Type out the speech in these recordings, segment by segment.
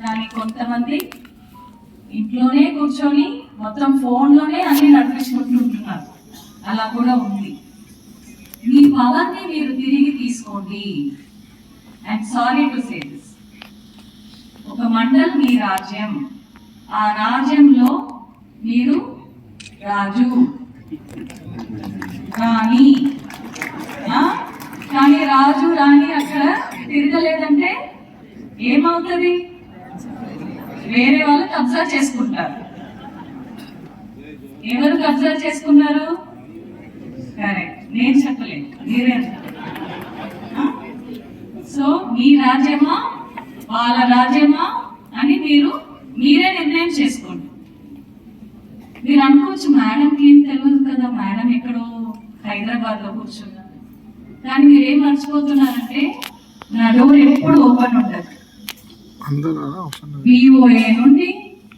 కానీ కొంతమంది ఇంట్లోనే కూర్చొని మొత్తం ఫోన్లోనే అన్ని నడిపించుకుంటుంటున్నారు అలా కూడా ఉంది. మీ పవర్ని మీరు తిరిగి తీసుకోండి. And sorry to say this ఒక మండల్ మీ రాజ్యం. ఆ రాజ్యంలో మీరు రాజు. రాణి. కానీ రాజు రాణి అక్కడ తిరగలేదంటే ఏమవుతుంది? వేరే వాళ్ళు కబ్జా చేసుకుంటారు. ఎవరు కబ్జా చేసుకున్నారు? సరే నేను చెప్పలేదు మీరే సో మీ రాజ్యమా? వాళ్ళ రాజ్యమా? అని మీరు మీరే నిర్ణయం చేసుకోండి. మీరు అనుకోవచ్చు మేడంకి ఏం తెలియదు కదా మేడం ఎక్కడో హైదరాబాద్లో కూర్చున్నారు. కానీ మీరు ఏం మర్చిపోతున్నారంటే నా డోర్ ఎప్పుడు ఓపెన్ ఉంటుంది పిఓఏ నుండి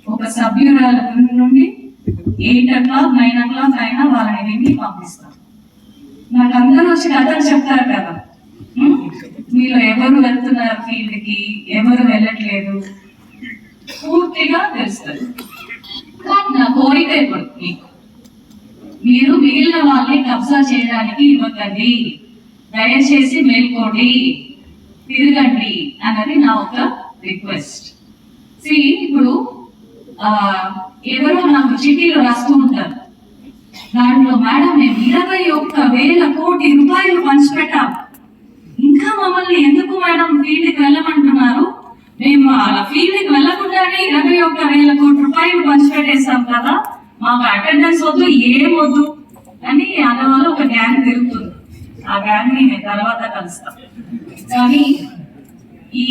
ఒక సభ్యురాల నుండి eight o'clock nine o'clock అయినా వాళ్ళని వెళ్ళి పంపిస్తాం. నాకు అందరూ వచ్చి కథలు చెప్తారు కదా. మీరు మీలో ఎవరు వెళ్తున్నారు ఫీల్డ్కి ఎవరు వెళ్ళట్లేదు? పూర్తిగా తెలుస్తుంది. కానీ నా కోరిక ఇప్పుడు మీకు. మీరు మిగిలిన వాళ్ళని కబ్జా చేయడానికి ఇవ్వకండి. దయచేసి మేల్కోండి. తిరగండి అన్నది నా ఒక రిక్వెస్ట్ సి ఇప్పుడు ఎవరో నాకు చిటీలు రాస్తూ ఉంటారు. దాంట్లో మేడం మేము ఇరవై ఒక్క వేల కోటి రూపాయలు పంచిపెట్టాం ఇంకా మమ్మల్ని ఎందుకు మేడం ఫీల్డ్కి వెళ్ళమంటున్నారు? మేము అలా ఫీల్డ్కి వెళ్ళకుండానే ఇరవై ఒక్క వేల కోటి రూపాయలు పంచిపెట్టేస్తాం కదా. మాకు అటెండెన్స్ వద్దు ఏం వద్దు అని అందువల్ల ఒక గ్యాంగ్ తిరుగుతుంది. ఆ గ్యాంగ్ని తర్వాత కలుస్తాం. కానీ ఈ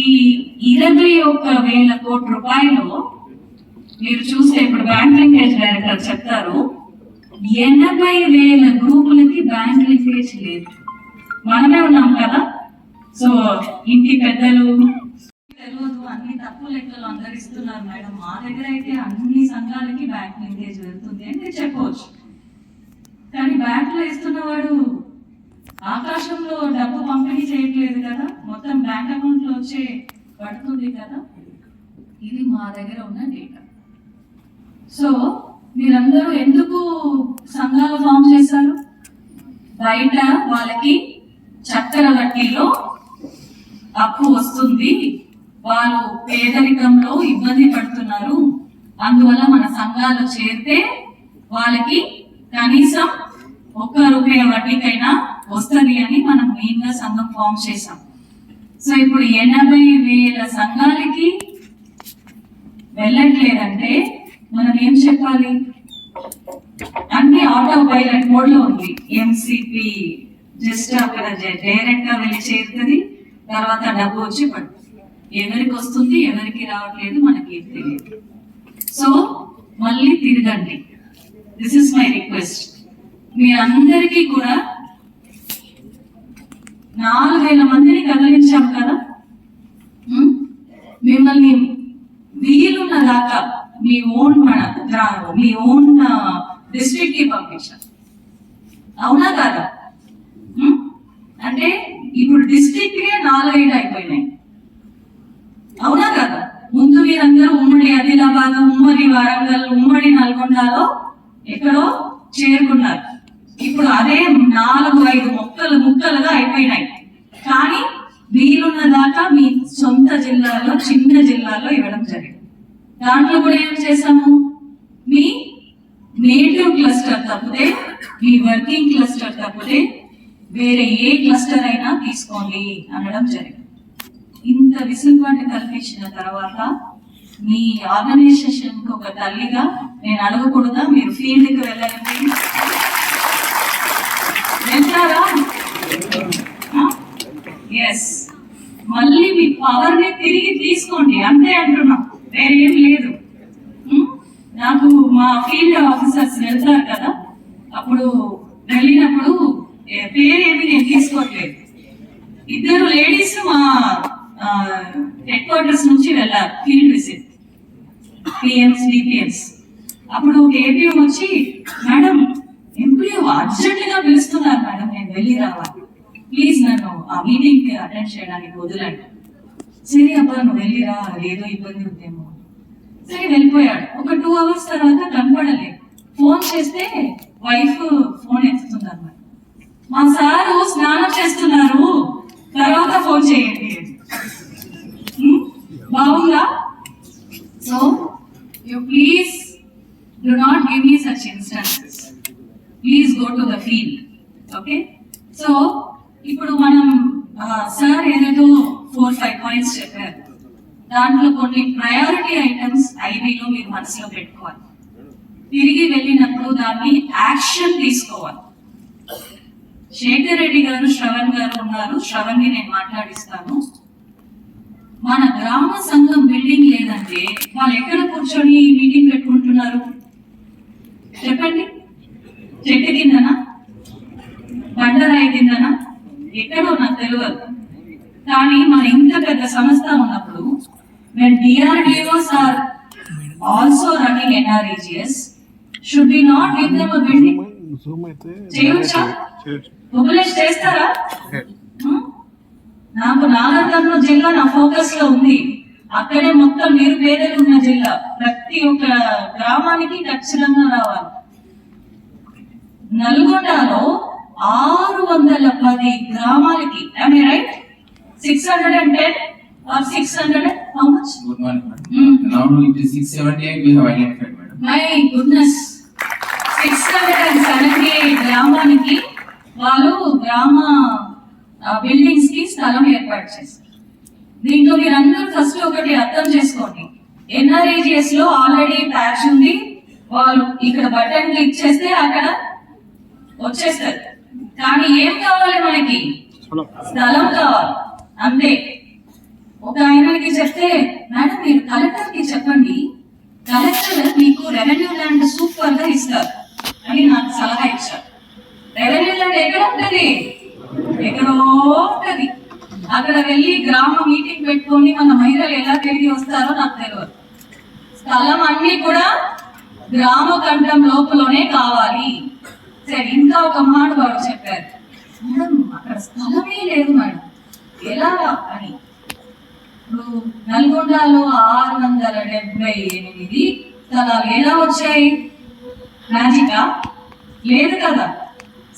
ఇరవై ఒక్క వేల కోటి రూపాయలు మీరు చూస్తే ఇప్పుడు బ్యాంక్ లింకేజ్ డైరెక్టర్ చెప్తారు. ఎనభై వేల గ్రూపులకి బ్యాంక్ లింకేజ్ లేదు. మనమే ఉన్నాం కదా. సో ఇంటి పెద్దలు తెలియదు అన్ని తప్పు లెక్కలు అందరు ఇస్తున్నారు మేడం. మా దగ్గర అయితే అన్ని సంఘాలకి బ్యాంక్ లింకేజ్ వెళ్తుంది అంటే చెప్పవచ్చు కానీ బ్యాంక్లో ఇస్తున్నవాడు ఆకాశంలో డబ్బు పంపిణీ చేయట్లేదు కదా? మొత్తం బ్యాంక్ అకౌంట్లో వచ్చే పడుతుంది కదా? ఇది మా దగ్గర ఉన్న డేటా. సో మీరందరూ ఎందుకు సంఘాలు ఫామ్ చేశారు? బయట వాళ్ళకి చక్కెర వడ్డీలో అప్పు వస్తుంది. వాళ్ళు పేదరికంలో ఇబ్బంది పడుతున్నారు. అందువల్ల మన సంఘాలు చేరితే వాళ్ళకి కనీసం ఒక్క రూపాయ వడ్డీకైనా వస్తుంది అని మనం మెయిన్గా సంఘం ఫామ్ చేశాం సో ఇప్పుడు ఎనభై వేల సంఘాలకి వెళ్ళట్లేదంటే మనం ఏం చెప్పాలి? అన్ని ఆటో పైలట్ మోడ్లో ఉంది. ఎంసిపి జస్ట్ అక్కడ డైరెక్ట్గా వెళ్ళి చేరుతుంది. తర్వాత డబ్బు వచ్చి పడుతుంది. ఎవరికి వస్తుంది ఎవరికి రావట్లేదు మనకి ఏం తెలియదు. సో మళ్ళీ తిరగండి. దిస్ ఇస్ మై రిక్వెస్ట్ మీ అందరికీ కూడా నాలుగు వేల మందిని కదిలించాం కదా? మిమ్మల్ని వీలున్న దాకా మీ ఓన్ మన మీ ఓన్ డిస్ట్రిక్ట్కి పంపించాం. అవునా కాదా? అంటే ఇప్పుడు డిస్ట్రిక్ట్ కే నాలుగైదు అయిపోయినాయి. అవునా కదా? ముందు మీరందరూ ఉమ్మడి ఆదిలాబాద్ ఉమ్మడి వరంగల్ ఉమ్మడి నల్గొండలో ఎక్కడో చేరుకున్నారు. ఇప్పుడు అదే నాలుగు ఐదు మొక్కలు ముక్కలుగా అయిపోయినాయి. కానీ వీలున్న దాకా మీ సొంత జిల్లాలో చిన్న జిల్లాలో ఇవ్వడం జరిగింది. దాంట్లో కూడా ఏం చేశాము? మీ నేటివ్ క్లస్టర్ తప్పితే మీ వర్కింగ్ క్లస్టర్ తప్పితే వేరే ఏ క్లస్టర్ అయినా తీసుకోండి అనడం జరిగింది. ఇంత విసులుబాటు కల్పించిన తర్వాత మీ ఆర్గనైజేషన్కి ఒక తల్లిగా నేను అడగకూడదా? మీరు ఫీల్డ్కి వెళ్ళాలి వెళ్ళాలండి వెళ్తారా ఎస్ మళ్ళీ మీ పవర్ని తిరిగి తీసుకోండి. అంతే అంటున్నా. వేరేం లేదు. నాకు మా ఫీల్డ్ ఆఫీసర్స్ వెళ్తారు కదా. అప్పుడు వెళ్ళినప్పుడు పేరేమి నేను తీసుకోవట్లేదు ఇద్దరు లేడీస్ మా హెడ్ క్వార్టర్స్ నుంచి వెళ్ళారు ఫీల్డ్ విజిట్ పిఎంస్ డిపిఎంస్ అప్పుడు ఒక ఏపీఎం వచ్చి మేడం ఎంప్లాయ్ అర్జెంట్గా పిలుస్తున్నారు మేడం నేను వెళ్ళి రావాలి. ప్లీజ్ నన్ను ఆ మీటింగ్ అటెండ్ చేయడానికి వదలండి. సరే అమ్మా నువ్వు వెళ్ళిరా. ఏదో ఇబ్బంది ఉందేమో. సరే వెళ్ళిపోయాడు. ఒక టూ అవర్స్ తర్వాత కనపడలేదు ఫోన్ చేస్తే వైఫ్ ఫోన్ ఎత్తుతుంది అన్నమాట మా సారు స్నానం చేస్తున్నారు. తర్వాత ఫోన్ చేయండి. బాగుందా? So you please do not give me such instances. Please go to the field. Okay? So ఇప్పుడు మనం సార్ ఏదేదో ఫోర్ ఫైవ్ పాయింట్స్ చెప్పారు దాంట్లో కొన్ని ప్రయారిటీ ఐటమ్స్ ఐబీలో మీరు మనసులో పెట్టుకోవాలి. తిరిగి వెళ్ళినప్పుడు దాన్ని యాక్షన్ తీసుకోవాలి. శేఖర్ రెడ్డి గారు శ్రవణ్ గారు ఉన్నారు. శ్రవణ్ని నేను మాట్లాడిస్తాను. మన గ్రామ సంఘం బిల్డింగ్ లేదంటే వాళ్ళు ఎక్కడ కూర్చొని మీటింగ్ పెట్టుకుంటున్నారు? చెప్పండి. చెట్టు కిందనా? బండరాయి కిందనా? ఎక్కడో నాకు తెలియదు కానీ మన ఇంత పెద్ద సంస్థ ఉన్నప్పుడు when DRDOs are also running NREGS, should we not give them a building? చేయొచ్చా? మొబిలైజ్ చేస్తారా? హ్మ్? నాకు నాగర్కర్నూలు జిల్లా నా ఫోకస్లో ఉంది. అక్కడే మొత్తం నిరుపేదలు ఉన్న జిల్లా. ప్రతి ఒక్క గ్రామానికి ఖచ్చితంగా రావాలి. నల్గొండలో ఆరు వందల పది గ్రామాలకి I write six hundred and ten six hundred how much Good morning, madam. Hmm. Now it is six seventy-eight we have identified, madam. My goodness six hundred and seventy గ్రామానికి వాళ్ళు గ్రామ బిల్డింగ్స్కి స్థలం ఏర్పాటు చేశారు. దీంట్లో మీరందరూ ఫస్ట్ ఒకటి అర్థం చేసుకోండి. ఎన్ఆర్ఏజిఎస్లో ఆల్రెడీ ప్యాచ్ ఉంది. వాళ్ళు ఇక్కడ బటన్ క్లిక్ చేస్తే అక్కడ వచ్చేస్తారు. కానీ ఏం కావాలి మనకి? స్థలం. స్థలం కావాలి. అంతే. ఒక ఆయనకి చెప్తే మేడం మీరు కలెక్టర్కి చెప్పండి. కలెక్టర్ మీకు రెవెన్యూ ల్యాండ్ సూపర్గా ఇస్తారు. అని నాకు సలహా ఇచ్చారు. రెవెన్యూ ల్యాండ్ ఎక్కడ ఉంటుంది? ఎక్కడో ఉంటుంది. అక్కడ వెళ్ళి గ్రామ మీటింగ్ పెట్టుకొని మన మహిళలు ఎలా తిరిగి వస్తారో నాకు తెలియదు స్థలం అన్ని కూడా గ్రామ కంఠం లోపలనే కావాలి. సరే ఇంకా ఒక మాట వాడు చెప్పారు. మేడం అక్కడ స్థలమే లేదు మేడం. ఎలా అని ఇప్పుడు నల్గొండలో ఆరు వందల డెబ్బై ఎనిమిది. స్థలాలు ఎలా వచ్చాయి? మ్యాజికా లేదు కదా?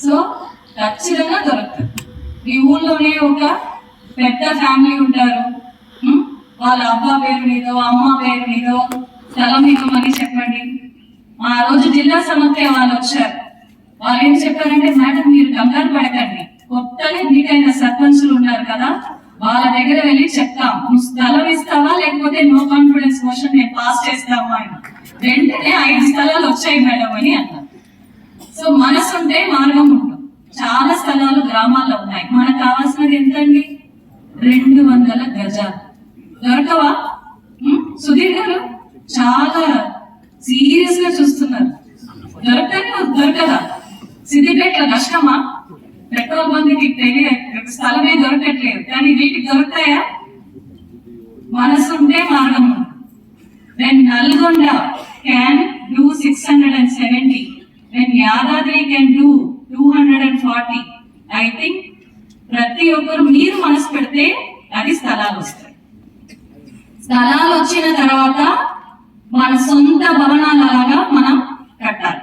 సో ఖచ్చితంగా దొరుకుతుంది. మీ ఊళ్ళోనే ఒక పెద్ద ఫ్యామిలీ ఉంటారు. వాళ్ళ అబ్బా పేరు మీదో అమ్మ పేరు మీదో స్థలం ఇవ్వమని చెప్పండి. ఆ రోజు జిల్లా సమస్య వాళ్ళు వచ్చారు. వాళ్ళు ఏం చెప్పారంటే మేడం మీరు కంగారు పడకండి. కొత్తగా ఎన్నికైన సర్పంచులు ఉన్నారు కదా వాళ్ళ దగ్గర వెళ్ళి చెప్తాం. నువ్వు స్థలం ఇస్తావా? లేకపోతే నో కాన్ఫిడెన్స్ మోషన్ నేను పాస్ చేస్తావా అని. వెంటనే ఐదు స్థలాలు వచ్చాయి మేడం అని అన్నారు సో మనసు ఉంటే మార్గం ఉంటుంది. చాలా స్థలాలు గ్రామాల్లో ఉన్నాయి. మనకు కావాల్సినది ఎంతండి? రెండు వందల గజాలు. దొరకవా? ఉం? సుధీర్ గారు చాలా సీరియస్గా చూస్తున్నారు. దొరకని దొరకదా? సిద్దిపేట కష్టమా? ఎంతో మందికి తెలియ స్థలమే దొరకట్లేదు. కానీ వీటికి దొరుకుతాయా? మనసుంటే మార్గం. Then Nalgonda can do six hundred and seventy when Yadadri can do two hundred and forty I think ప్రతి ఒక్కరు మీరు మనసు పెడితే అది స్థలాలు వస్తాయి. స్థలాలు వచ్చిన తర్వాత మన సొంత భవనాలు మనం కట్టాలి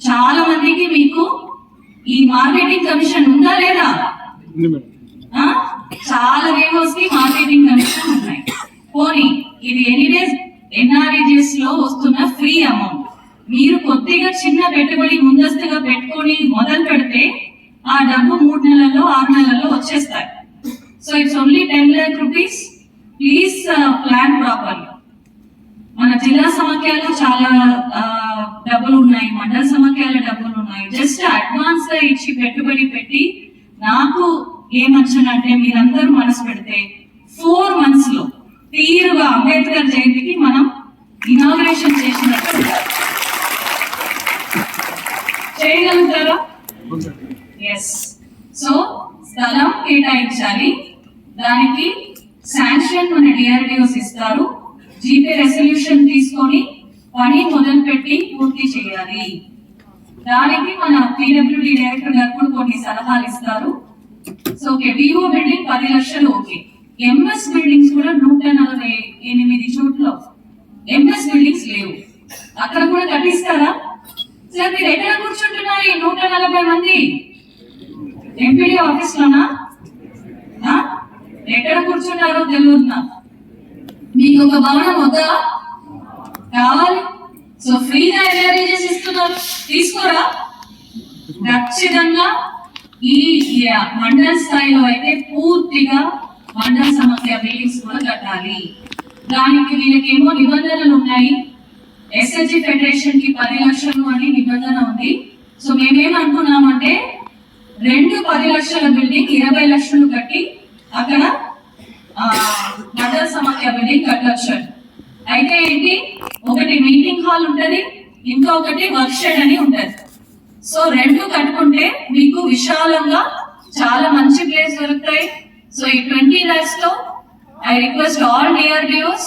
చాలా మందికి మీకు ఈ మార్కెటింగ్ కమిషన్ ఉందా లేదా? చాలా వేవోస్కి మార్కెటింగ్ కమిషన్ ఉన్నాయి. పోనీ ఇది ఎనీవేస్ ఎన్ఆర్ఈజిఎస్లో వస్తున్న ఫ్రీ అమౌంట్ మీరు కొద్దిగా చిన్న పెట్టుబడి ముందస్తుగా పెట్టుకొని మొదలు పెడితే ఆ డబ్బు మూడు నెలల్లో ఆరు నెలల్లో వచ్చేస్తాయి. So it's only ten lakh rupees please plan properly మన జిల్లా సమాఖ్యలో చాలా డబ్బులు ఉన్నాయి మండల సమాఖ్యలో డబ్బులు ఉన్నాయి జస్ట్ అడ్వాన్స్గా ఇచ్చి పెట్టుబడి పెట్టి నాకు ఏమొచ్చానంటే మీరందరూ మనసు పెడితే ఫోర్ మంత్స్లో తీరుగా అంబేద్కర్ జయంతికి మనం ఇనాగ్రేషన్ చేసినట్టు చేయగలుగుతారా? ఎస్ సో స్థలం కేటాయించాలి. దానికి శాంక్షన్ మన డిఆర్డిఓస్ ఇస్తారు. జీపే రెసల్యూషన్ తీసుకొని పని మొదలుపెట్టి పూర్తి చేయాలి. దానికి మన పీడబ్ల్యూడి డైరెక్టర్ గారు కూడా కొన్ని సలహాలు ఇస్తారు. సో ఓకే వివో బిల్డింగ్ పది లక్షలు ఓకే ఎంఎస్ బిల్డింగ్స్ కూడా నూట నలభై ఎనిమిది చోట్ల ఎంఎస్ బిల్డింగ్స్ లేవు. అక్కడ కూడా కట్టిస్తారా? సార్ మీరు ఎక్కడ కూర్చుంటున్నారు ఈ నూట నలభై మంది? ఎంపీడీ ఆఫీస్ లోనా? ఎక్కడ కూర్చున్నారో తెలియదు నాకు. మీకు ఒక భవనం వద్దా? కావాలి సో ఫ్రీగా ఎన్ఆర్ఏజెస్ ఇస్తున్నారు తీసుకోరా? ఖచ్చితంగా ఈ ఈ మండల స్థాయిలో అయితే పూర్తిగా మండల సమస్య బిల్డింగ్స్ కూడా కట్టాలి. దానికి వీళ్ళకేమో నిబంధనలు ఉన్నాయి. ఎస్ఎస్జి ఫెడరేషన్కి పది లక్షలు అని నిబంధన ఉంది. సో మేమేమనుకున్నామంటే రెండు పది లక్షల బిల్డింగ్ ఇరవై లక్షలు కట్టి అక్కడ ఆ, మండల సమాఖ్య బిల్డింగ్ కట్టొచ్చు అయితే ఏంటి ఒకటి మీటింగ్ హాల్ ఉంటది ఇంకొకటి వర్క్ షెడ్ అని ఉంటది సో రెండు కట్టుకుంటే మీకు విశాలంగా చాలా మంచి ప్లేస్ దొరుకుతాయి. సో ఈ twenty ల్యాక్స్లో I request all dear DEOs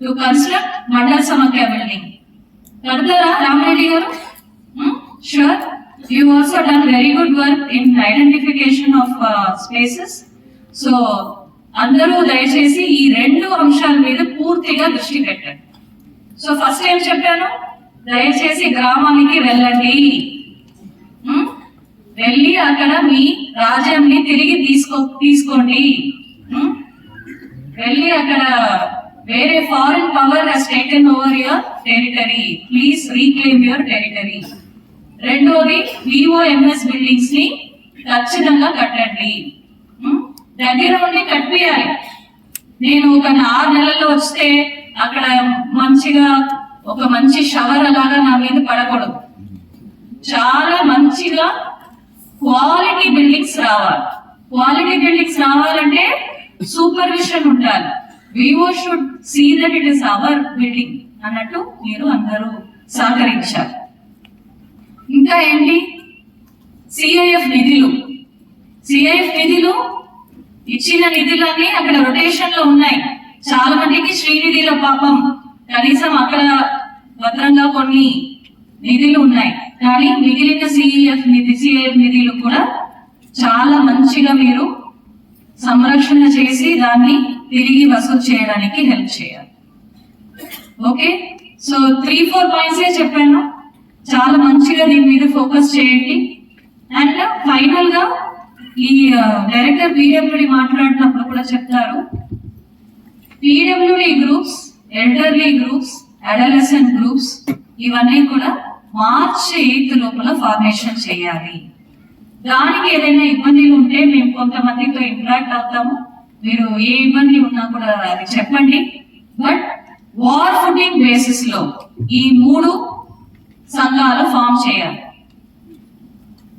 to construct మండల సమాఖ్య బిల్డింగ్ కడతారా Ramareddy garu sure you also done very good work in identification of spaces so అందరూ దయచేసి ఈ రెండు అంశాల మీద పూర్తిగా దృష్టి పెట్టండి. సో ఫస్ట్ ఏం చెప్పాను? దయచేసి గ్రామానికి వెళ్ళండి. వెళ్ళి అక్కడ మీ రాజ్యాన్ని తిరిగి తీసుకో తీసుకోండి. వెళ్ళి అక్కడ వేరే foreign power he's taken over your territory. Please reclaim your territory. రెండోది విఓఎంఎస్ బిల్డింగ్స్ని ఖచ్చితంగా కట్టండి. దగ్గర ఉండి కట్టియాలి నేను ఒక ఆరు నెలల్లో వస్తే అక్కడ మంచిగా ఒక మంచి షవర్ అలాగా నా మీద పడకూడదు. చాలా మంచిగా క్వాలిటీ బిల్డింగ్స్ రావాలి. క్వాలిటీ బిల్డింగ్స్ రావాలంటే సూపర్విషన్ ఉండాలి. VO should see that it is our building అన్నట్టు మీరు అందరూ సహకరించారు ఇంకా ఏంటి? సిఐఎఫ్ నిధులు. సిఐఎఫ్ నిధులు ఇచ్చిన నిధులన్నీ అక్కడ రొటేషన్లో ఉన్నాయి. చాలా మందికి శ్రీనిధిలో పాపం కనీసం అక్కడ భద్రంగా కొన్ని నిధులు ఉన్నాయి. కానీ మిగిలిన సిఈఎఫ్ నిధి సిఎఫ్ నిధులు కూడా చాలా మంచిగా మీరు సంరక్షణ చేసి దాన్ని తిరిగి వసూలు చేయడానికి హెల్ప్ చేయాలి. Okay? So three four points చెప్పాను. చాలా మంచిగా దీని మీద ఫోకస్ చేయండి. అండ్ ఫైనల్గా ఈ డైరెక్టర్ పీడబ్ల్యూడి మాట్లాడినప్పుడు కూడా చెప్తారు. PWD groups elderly groups adolescent groups ఇవన్నీ కూడా మార్చ్ ఎయిత్ లోపల ఫార్మేషన్ చేయాలి. దానికి ఏదైనా ఇబ్బందులు ఉంటే మేము కొంతమందితో ఇంటరాక్ట్ అవుతాము. మీరు ఏ ఇబ్బంది ఉన్నా కూడా అది చెప్పండి. బట్ వార్ ఫుటింగ్ బేసిస్లో ఈ మూడు సంఘాలు ఫామ్ చేయాలి.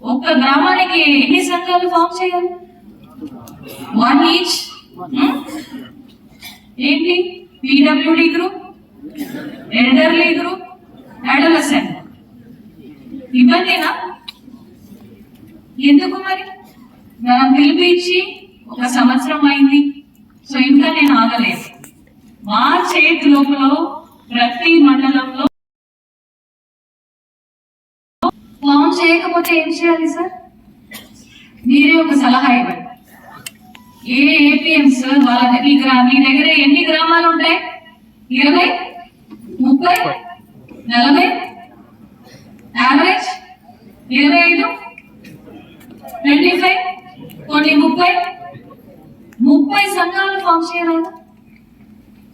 ఒక్క గ్రామానికి ఎన్ని సంఘాలు ఫామ్ చేయాలి? One each hmm? ఏంటి? PWD group elderly group adolescent ఇబ్బందినా ఎందుకు మరి? మనం పిలిపించి ఒక సంవత్సరం అయింది సో ఇంకా నేను ఆగలేదు. మా చేతి లోపల ప్రతి మండలంలో ఫామ్ చేయకపోతే ఏం చేయాలి సార్? మీరే ఒక సలహా ఇవ్వండి. ఏ ఏపీఎంస్? వాళ్ళ దగ్గర ఈ గ్రామ మీ దగ్గర ఎన్ని గ్రామాలు ఉంటాయి? ఇరవై? ముప్పై? నలభై? యావరేజ్? ఇరవై ఐదు? Twenty five? కొన్ని ముప్పై? ముప్పై సంఘాలు ఫామ్ చేయాలి?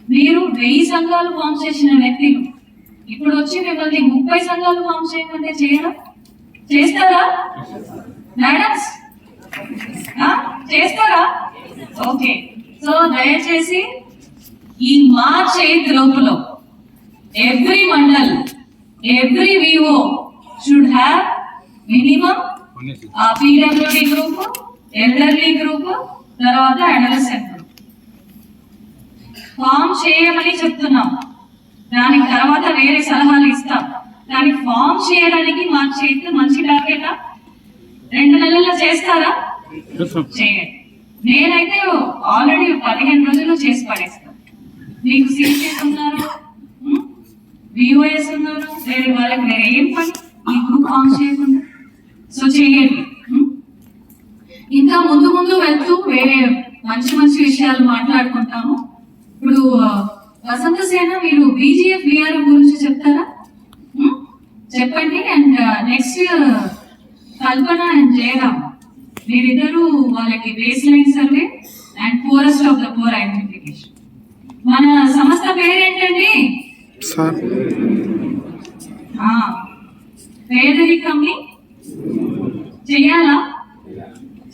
మీరు వెయ్యి సంఘాలు ఫామ్ చేసిన వ్యక్తులు ఇప్పుడు వచ్చి మిమ్మల్ని ముప్పై సంఘాలు ఫామ్ చేయమంటే చేయరా చేస్తారా? మేడమ్స్? చేస్తారా? ఓకే. సో దయచేసి ఈ మార్చ్ ఎయిత్ లోపల every mandal every VO should have minimum ఆ పీడబ్ల్యూడి గ్రూప్ ఎల్డర్లీ గ్రూప్ తర్వాత అడలసెంట్ గ్రూప్. ఫామ్ చేయమని చెప్తున్నాం. దానికి తర్వాత వేరే సలహాలు ఇస్తాం. కానీ ఫామ్ చేయడానికి మార్చ్ ఎయిత్ మంచి టార్గెటా? రెండు నెలల్లో చేస్తారా? చేయండి. నేనైతే ఆల్రెడీ పదిహేను రోజుల్లో చేసి పడేస్తాను మీకు సీనియర్స్ ఉన్నారు విఓఎస్ ఉన్నారు వేరే వాళ్ళకి వేరే ఏం పని? ఈ గ్రూప్ ఫామ్ చేయకుండా? సో చేయండి. ఇంకా ముందు ముందు వెళ్తూ వేరే మంచి మంచి విషయాలు మాట్లాడుకుంటాము. ఇప్పుడు వసంత సేన మీరు బీజీఎఫ్ బీఆర్ గురించి చెప్తారా? చెప్పండి. And next Kalpana and Jayaram. మీరిద్దరు వాళ్ళకి baseline survey and poorest of the poor identification మన సంస్థ పేరేంటండి? పేదరికంని చెయ్యాలా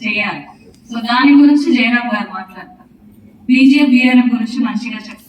చెయ్యాలి సో దాని గురించి జయరామ్ గారు మాట్లాడతారు. బీజేపీ గురించి మంచిగా చెప్తారు.